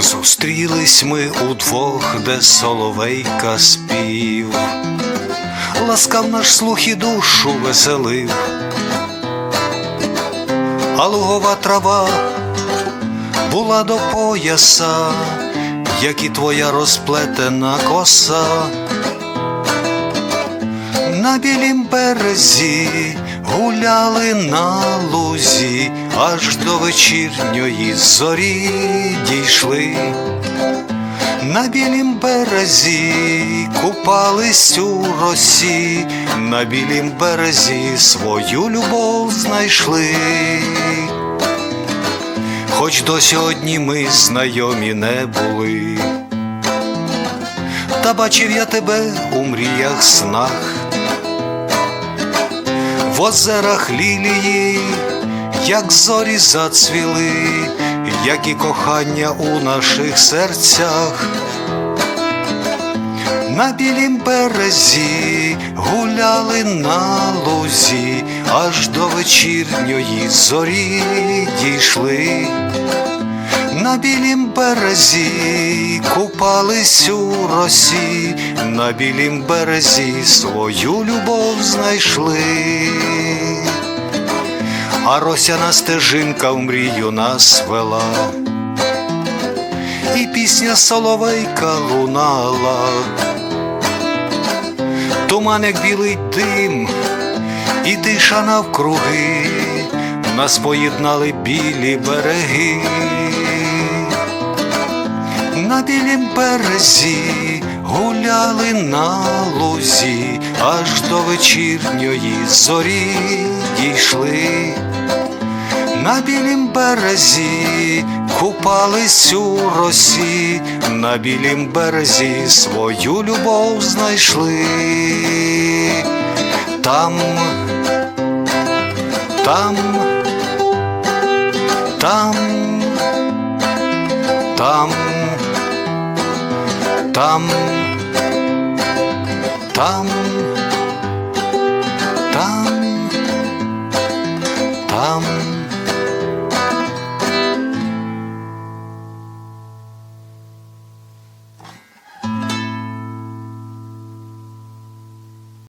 Зустрілись ми удвох, де соловейка спів, ласкав наш слух і душу веселив, а лугова трава була до пояса, як і твоя розплетена коса. На білім березі гуляли на аж до вечірньої зорі дійшли. На білім березі купались у росі, на білім березі свою любов знайшли. Хоч до сьогодні ми знайомі не були, та бачив я тебе у мріях снах, в озерах лілії, як зорі зацвіли, як і кохання у наших серцях. На білім березі гуляли на лузі, аж до вечірньої зорі дійшли. На білім березі купались у росі, на білім березі свою любов знайшли. А росяна стежинка в мрію нас вела, і пісня соловейка лунала, туман, як білий дим, і тиша навкруги, нас поєднали білі береги. На білім березі гуляли на лузі, аж до вечірньої зорі дійшли. На білім березі купались у росі, на білім березі свою любов знайшли. Там, там, там, там, там, там.